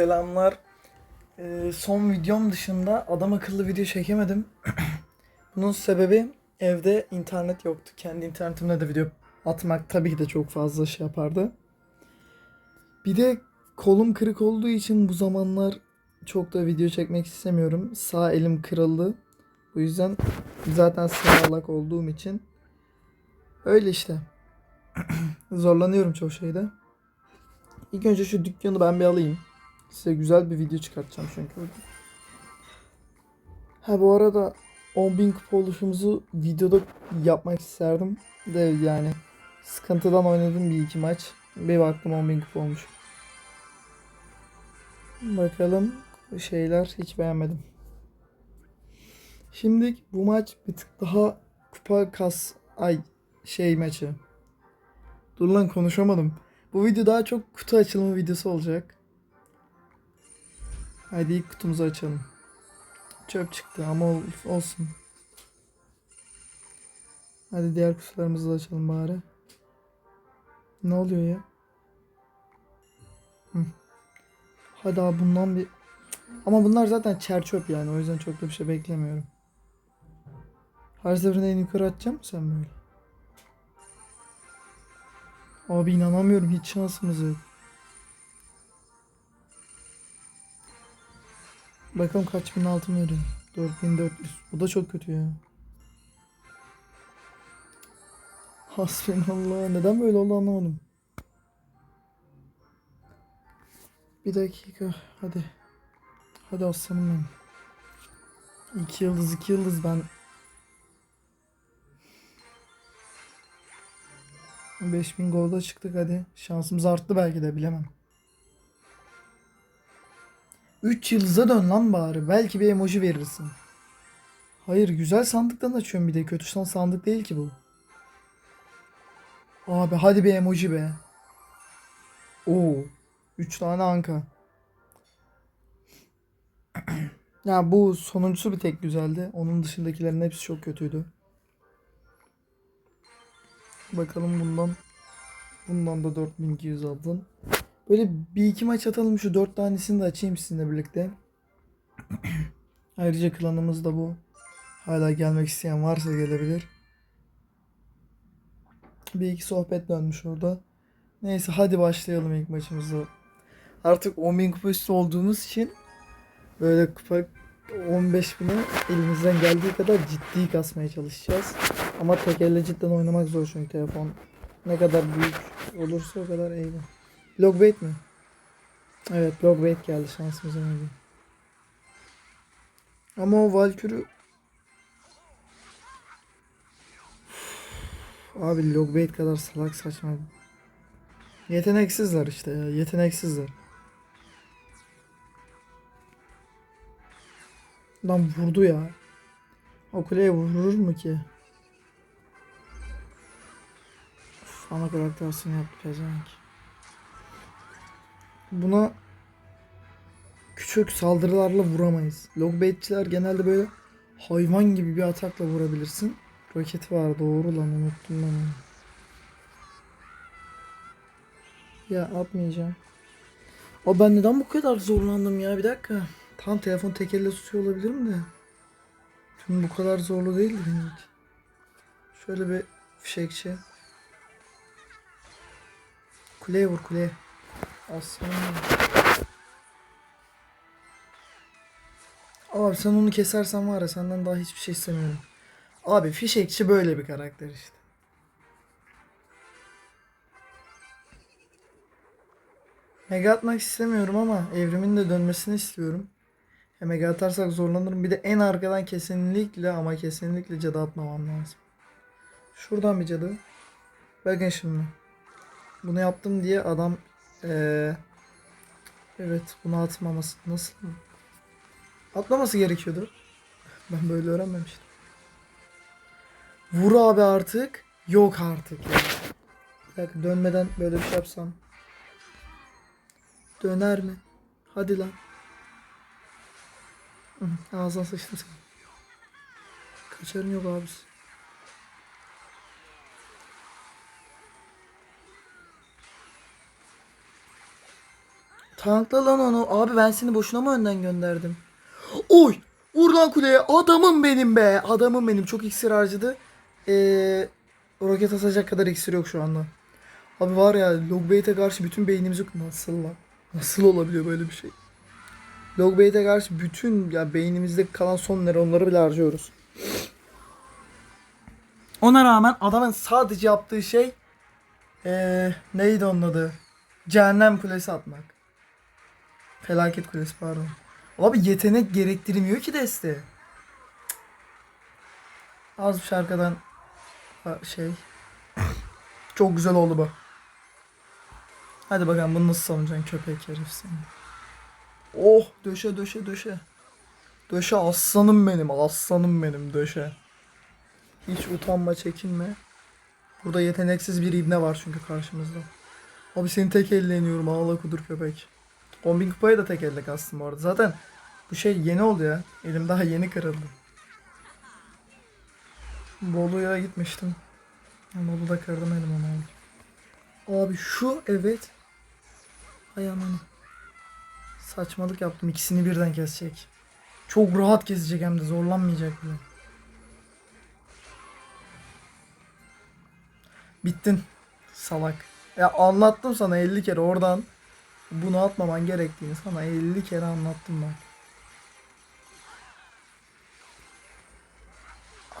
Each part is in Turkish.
Selamlar. Ee, son videom dışında adam akıllı video çekemedim. Bunun sebebi evde internet yoktu. Kendi internetimle de video atmak tabii ki de çok fazla şey yapardı. Bir de kolum kırık olduğu için bu zamanlar çok da video çekmek istemiyorum. Sağ elim kırıldı. Bu yüzden zaten sağlak olduğum için öyle işte. Zorlanıyorum çok şeyde. İlk önce şu dükkanı ben bir alayım. Size güzel bir video çıkartacağım çünkü. Ha bu arada 10.000 kupa oluşumuzu videoda yapmak isterdim. De yani sıkıntıdan oynadım bir iki maç. Bir baktım 10.000 kupa olmuş. Bakalım şeyler hiç beğenmedim. Şimdi bu maç bir tık daha kupa kas ay şey maçı. Dur lan konuşamadım. Bu video daha çok kutu açılımı videosu olacak. Hadi ilk kutumuzu açalım. Çöp çıktı ama ol- olsun. Hadi diğer kutularımızı da açalım bari. Ne oluyor ya? Hı. Hadi abi bundan bir... Ama bunlar zaten çer çöp yani o yüzden çok da bir şey beklemiyorum. Her seferinde en yukarı atacağım mı sen böyle? Abi inanamıyorum hiç şansımız yok. Bakalım kaç bin altın veriyor. 4400. Bu da çok kötü ya. Hasbinallah. Neden böyle oldu anlamadım. Bir dakika. Hadi. Hadi aslanım benim. İki yıldız iki yıldız ben 5000 golda çıktık hadi. Şansımız arttı belki de bilemem. 3 yıldıza dön lan bari. Belki bir emoji verirsin. Hayır güzel sandıktan açıyorum bir de. Kötü san- sandık değil ki bu. Abi hadi bir emoji be. Oo. 3 tane anka. ya bu sonuncusu bir tek güzeldi. Onun dışındakilerin hepsi çok kötüydü. Bakalım bundan. Bundan da 4200 aldın. Böyle bir iki maç atalım şu dört tanesini de açayım sizinle birlikte. Ayrıca klanımız da bu. Hala gelmek isteyen varsa gelebilir. Bir iki sohbet dönmüş orada. Neyse hadi başlayalım ilk maçımızda. Artık 10.000 kupa üstü olduğumuz için böyle kupa 15 bine elimizden geldiği kadar ciddi kasmaya çalışacağız. Ama tek elle cidden oynamak zor çünkü telefon ne kadar büyük olursa o kadar eyvah. Logbait mi? Evet Logbait geldi şansımıza ne diyeyim. Ama o Valkür'ü Abi Logbait kadar salak saçma. Yeteneksizler işte ya yeteneksizler. Lan vurdu ya. O kuleye vurur mu ki? Uf, ana kadar tersini yaptı pezevenk. Buna küçük saldırılarla vuramayız. Logbaitçiler genelde böyle hayvan gibi bir atakla vurabilirsin. Roketi var doğru lan unuttum ben onu. Ya atmayacağım. O ben neden bu kadar zorlandım ya bir dakika. Tam telefon tek elle tutuyor olabilirim de. Şimdi bu kadar zorlu değildi benim. Şöyle bir fişekçi. Kuleye vur kuleye. Aslanım. Abi sen onu kesersen var ya senden daha hiçbir şey istemiyorum. Abi fişekçi böyle bir karakter işte. Mega atmak istemiyorum ama evrimin de dönmesini istiyorum. Ya mega atarsak zorlanırım. Bir de en arkadan kesinlikle ama kesinlikle cadı atmamam lazım. Şuradan bir cadı. Bakın şimdi. Bunu yaptım diye adam ee, evet bunu atmaması nasıl atmaması gerekiyordu. Ben böyle öğrenmemiştim. Vur abi artık. Yok artık ya. Bir dakika dönmeden böyle bir şey yapsam. Döner mi? Hadi lan. Ağzına sıçtım sen. Kaçarın yok abisi. Tankla lan onu. Abi ben seni boşuna mı önden gönderdim? Oy! Vur kuleye. Adamım benim be. Adamım benim. Çok iksir harcadı. Ee, roket atacak kadar iksir yok şu anda. Abi var ya Logbait'e karşı bütün beynimizi... Nasıl lan? Nasıl olabiliyor böyle bir şey? Logbait'e karşı bütün ya beynimizde kalan son nöronları bile harcıyoruz. Ona rağmen adamın sadece yaptığı şey ee, neydi onun adı? Cehennem kulesi atmak. Felaket kulesi pardon. Abi yetenek gerektirmiyor ki deste. Az bir şarkıdan şey. Çok güzel oldu bu. Hadi bakalım bunu nasıl savunacaksın köpek herif seni. Oh döşe döşe döşe. Döşe aslanım benim aslanım benim döşe. Hiç utanma çekinme. Burada yeteneksiz bir ibne var çünkü karşımızda. Abi seni tek elle yeniyorum ağla kudur köpek. 10.000 kupaya da tek elle kastım bu. Zaten bu şey yeni oldu ya. Elim daha yeni kırıldı. Bolu'ya gitmiştim. Bolu'da kırdım elim onu. abi. Şu evet. Ay ananı. Saçmalık yaptım. İkisini birden kesecek. Çok rahat kesecek hem de zorlanmayacak bile. Bittin. Salak. Ya anlattım sana 50 kere oradan bunu atmaman gerektiğini sana 50 kere anlattım bak.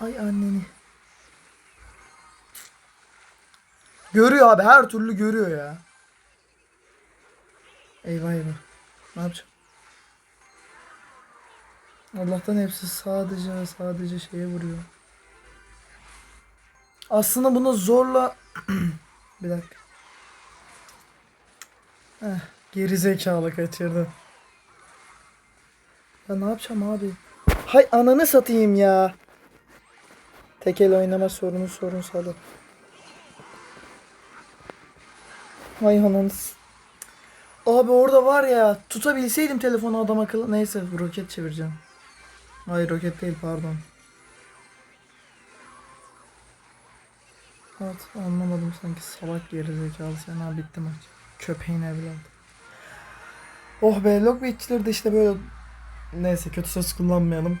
Ay anneni. Görüyor abi her türlü görüyor ya. Eyvah eyvah. Ne yapacağım? Allah'tan hepsi sadece sadece şeye vuruyor. Aslında bunu zorla... Bir dakika. Heh, geri zekalı kaçırdı. Ya ne yapacağım abi? Hay ananı satayım ya. Tekel oynama sorunu sorunsalı. Hay ananı Abi orada var ya tutabilseydim telefonu adam akıllı. Neyse roket çevireceğim. Hayır roket değil pardon. Evet anlamadım sanki salak gerizekalı sen ha bitti maç. Köpeğin evladı. Oh be Lockbait'çileri de işte böyle neyse kötü söz kullanmayalım.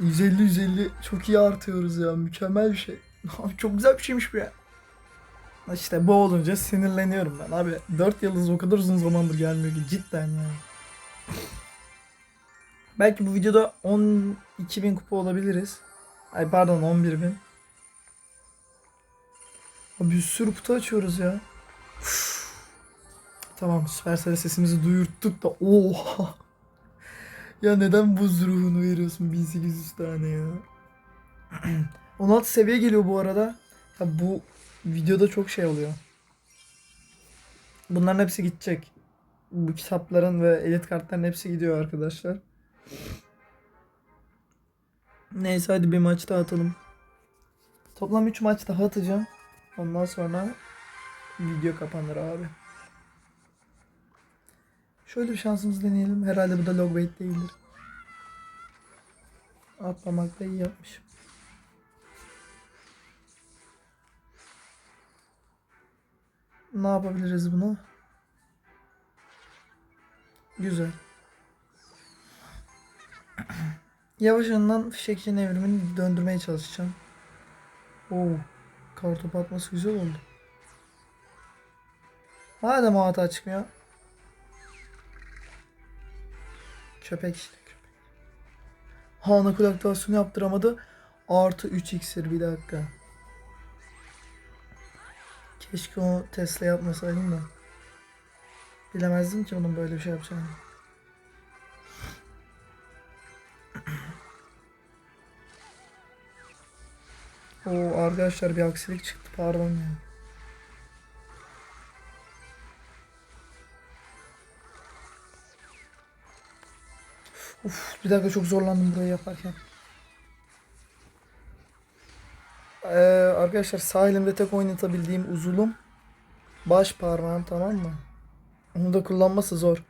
150 150 çok iyi artıyoruz ya mükemmel bir şey. Abi çok güzel bir şeymiş bu ya. İşte bu olunca sinirleniyorum ben abi. 4 yıldız o kadar uzun zamandır gelmiyor ki cidden ya. Belki bu videoda 12.000 kupa olabiliriz. Ay pardon 11.000. Abi bir sürü kutu açıyoruz ya. Üf. Tamam Supercell sesimizi duyurttuk da oha. ya neden buz ruhunu veriyorsun 1800 tane ya. 16 seviye geliyor bu arada. Ya bu videoda çok şey oluyor. Bunların hepsi gidecek. Bu kitapların ve elit kartların hepsi gidiyor arkadaşlar. Neyse hadi bir maç daha atalım. Toplam 3 maç daha atacağım. Ondan sonra video kapanır abi. Şöyle bir şansımızı deneyelim. Herhalde bu da logbait değildir. Atlamakta iyi yapmışım. Ne yapabiliriz bunu? Güzel. Yavaşından fişekçinin evrimini döndürmeye çalışacağım. Oo, kartopu atması güzel oldu. Madem o hata çıkmıyor. Köpek işte köpek. Hana kulaktasyonu yaptıramadı. Artı 3 iksir bir dakika. Keşke o Tesla yapmasaydım da. Bilemezdim ki onun böyle bir şey yapacağını. Oo arkadaşlar bir aksilik çıktı pardon ya. Uf bir dakika çok zorlandım burayı yaparken. Ee, arkadaşlar sağ elimde tek oynatabildiğim uzulum baş parmağım tamam mı? Onu da kullanması zor.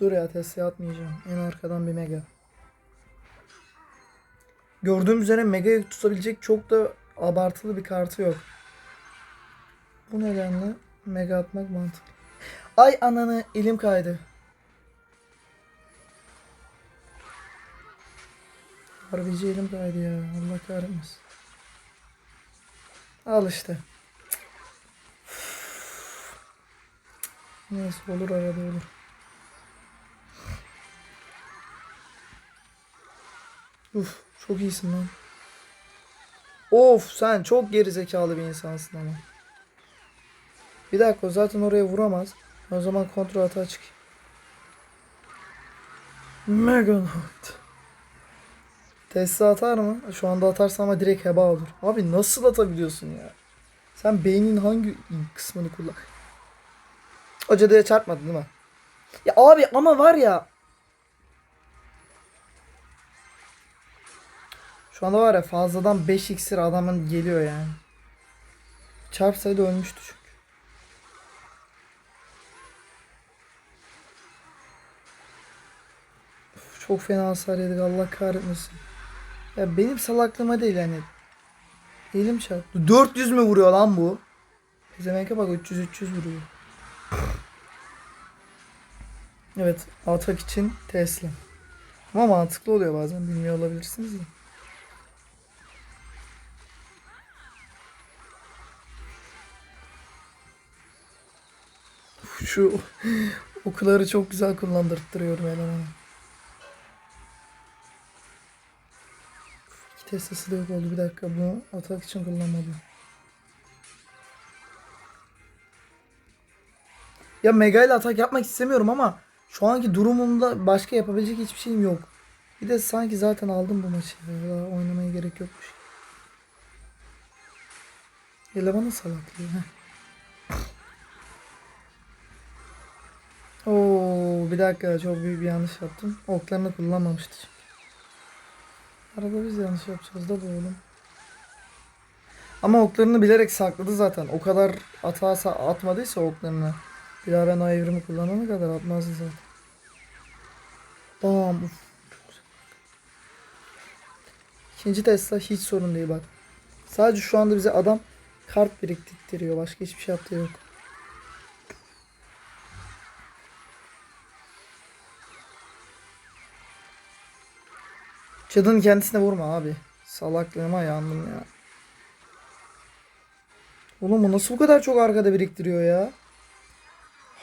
Dur ya Tesla atmayacağım. En arkadan bir mega. Gördüğüm üzere mega tutabilecek çok da abartılı bir kartı yok. Bu nedenle mega atmak mantıklı. Ay ananı elim kaydı. Harbici elim kaydı ya. Allah kahretmesin. Al işte. Neyse olur arada olur. Uf çok iyisin lan. Of sen çok gerizekalı bir insansın ama. Bir dakika zaten oraya vuramaz. O zaman kontrol hata çık. Megalite. Tesla atar mı? Şu anda atarsa ama direkt heba olur. Abi nasıl atabiliyorsun ya? Sen beynin hangi kısmını kullan? O cadıya çarpmadın değil mi? Ya abi ama var ya. Şu anda var ya fazladan 5 iksir adamın geliyor yani. Çarpsaydı ölmüştü çok fena hasar yedik Allah kahretmesin. Ya benim salaklığıma değil yani. Elim çarptı. 400 mü vuruyor lan bu? Pezevenke bak 300 300 vuruyor. Evet atak için Tesla. Ama mantıklı oluyor bazen bilmiyor olabilirsiniz de. Şu okuları çok güzel kullandırttırıyorum elemana. Tesla'sı da yok oldu bir dakika bunu atak için kullanmalıyım. Ya Mega ile atak yapmak istemiyorum ama şu anki durumumda başka yapabilecek hiçbir şeyim yok. Bir de sanki zaten aldım bu maçı. Daha oynamaya gerek yokmuş. Elemanın salaklığı. Oo bir dakika çok büyük bir yanlış yaptım. Oklarını kullanmamıştı. Arada biz yanlış yapacağız da bu oğlum. Ama oklarını bilerek sakladı zaten. O kadar hata atmadıysa oklarını. Bir daha ben o evrimi kullanana kadar atmazdı zaten. Bam. Uf. İkinci Tesla hiç sorun değil bak. Sadece şu anda bize adam kart biriktirtiyor. Başka hiçbir şey yaptığı yok. Cadının kendisine vurma abi. Salaklığıma yandım ya. Oğlum bu nasıl bu kadar çok arkada biriktiriyor ya?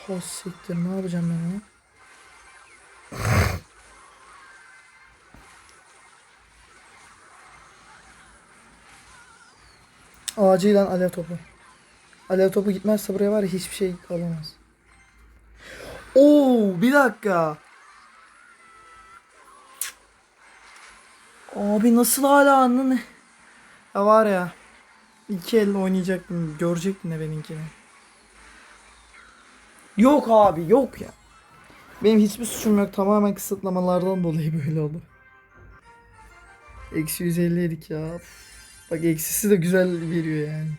Ha siktir ne yapacağım ben ya? Acilen alev topu. Alev topu gitmezse buraya var ya hiçbir şey kalamaz. Oo bir dakika. Abi nasıl hala anladın? Ya var ya. iki elle oynayacaktım. Görecektin de benimkini. Yok abi yok ya. Benim hiçbir suçum yok. Tamamen kısıtlamalardan dolayı böyle oldu. Eksi 150 yedik ya. Bak eksisi de güzel veriyor yani.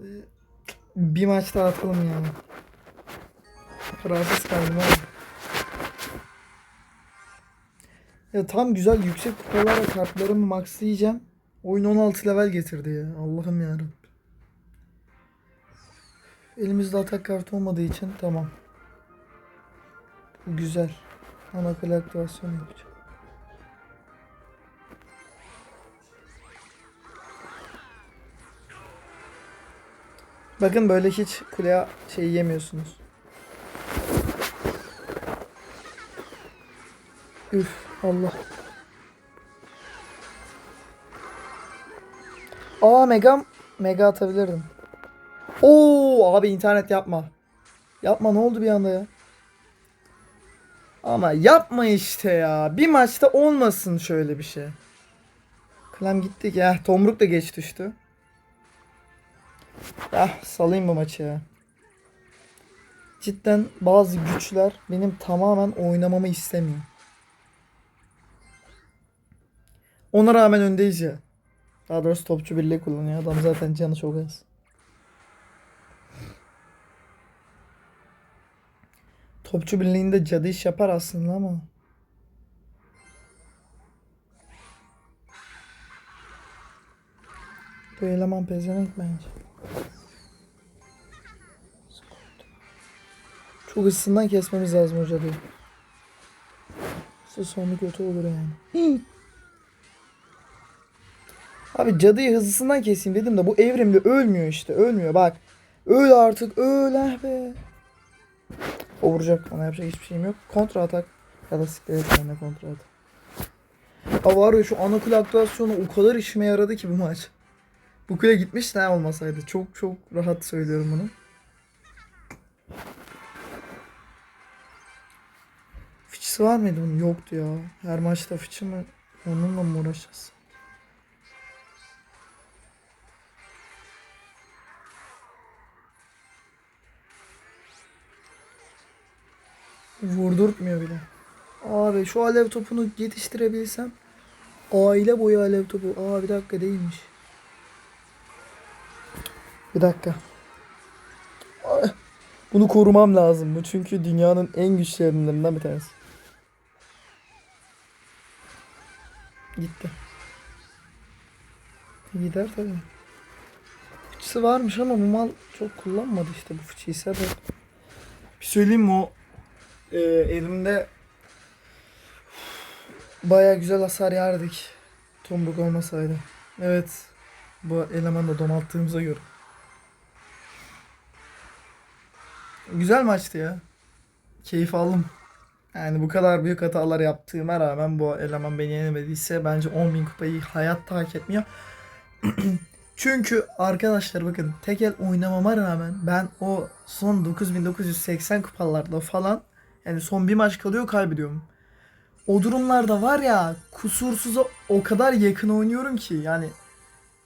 Ee, Bir maç daha atalım yani. Rahatsız kaldım abi. Ya tam güzel yüksek kupalarla kartlarımı maxlayacağım. Oyun 16 level getirdi ya. Allah'ım yarabbim. Elimizde atak kartı olmadığı için tamam. Bu güzel. Ana kale aktivasyon yapacağım. Bakın böyle hiç kuleye şey yemiyorsunuz. Üf Allah. Aa mega mega atabilirdim. Oo abi internet yapma. Yapma ne oldu bir anda ya? Ama yapma işte ya. Bir maçta olmasın şöyle bir şey. Klem gittik ya. Tomruk da geç düştü. Ya salayım bu maçı ya. Cidden bazı güçler benim tamamen oynamamı istemiyor. Ona rağmen öndeyiz ya. Daha doğrusu topçu birliği kullanıyor. Adam zaten canı çok az. Topçu birliğinde cadı iş yapar aslında ama. Bu eleman pezevenk bence. Çok ısından kesmemiz lazım hoca diyor. Sonu kötü olur yani. Abi cadıyı hızlısından keseyim dedim de bu evrimde ölmüyor işte. Ölmüyor bak. Öl artık öl ah be. O vuracak ona yapacak hiçbir şeyim yok. Kontra atak. Ya da siktir et ne kontra atak. Ha var ya şu ana kule aktivasyonu o kadar işime yaradı ki bu maç. Bu kule gitmiş ne olmasaydı. Çok çok rahat söylüyorum bunu. Fıçısı var mıydı bunun? Yoktu ya. Her maçta fıçı mı? Onunla mı uğraşacağız? Vurdurtmuyor bile. Abi şu alev topunu yetiştirebilsem. Aile boyu alev topu. Aa bir dakika değilmiş. Bir dakika. Bunu korumam lazım. Bu çünkü dünyanın en güçlü ürünlerinden bir tanesi. Gitti. Gider tabii. Fıçısı varmış ama bu mal çok kullanmadı işte bu fıçıyı sebep. Bir söyleyeyim mi o e, elimde baya güzel hasar yerdik. Tombuk olmasaydı. Evet. Bu elemanı da donalttığımıza göre. Güzel maçtı ya. Keyif aldım. Yani bu kadar büyük hatalar yaptığıma rağmen bu eleman beni yenemediyse bence 10.000 kupayı hayatta hak etmiyor. Çünkü arkadaşlar bakın tekel oynamama rağmen ben o son 9980 kupalarda falan yani son bir maç kalıyor kaybediyorum. O durumlarda var ya kusursuza o kadar yakın oynuyorum ki yani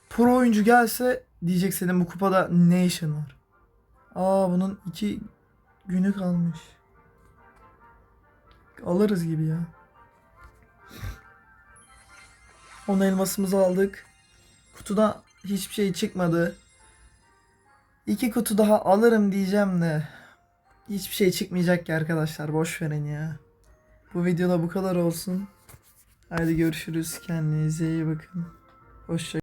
pro oyuncu gelse diyecek senin bu kupada ne işin var? Aa bunun iki günü kalmış. Alırız gibi ya. 10 elmasımızı aldık. Kutuda hiçbir şey çıkmadı. İki kutu daha alırım diyeceğim de. Hiçbir şey çıkmayacak ki arkadaşlar. Boş verin ya. Bu videoda bu kadar olsun. Haydi görüşürüz. Kendinize iyi bakın. Hoşça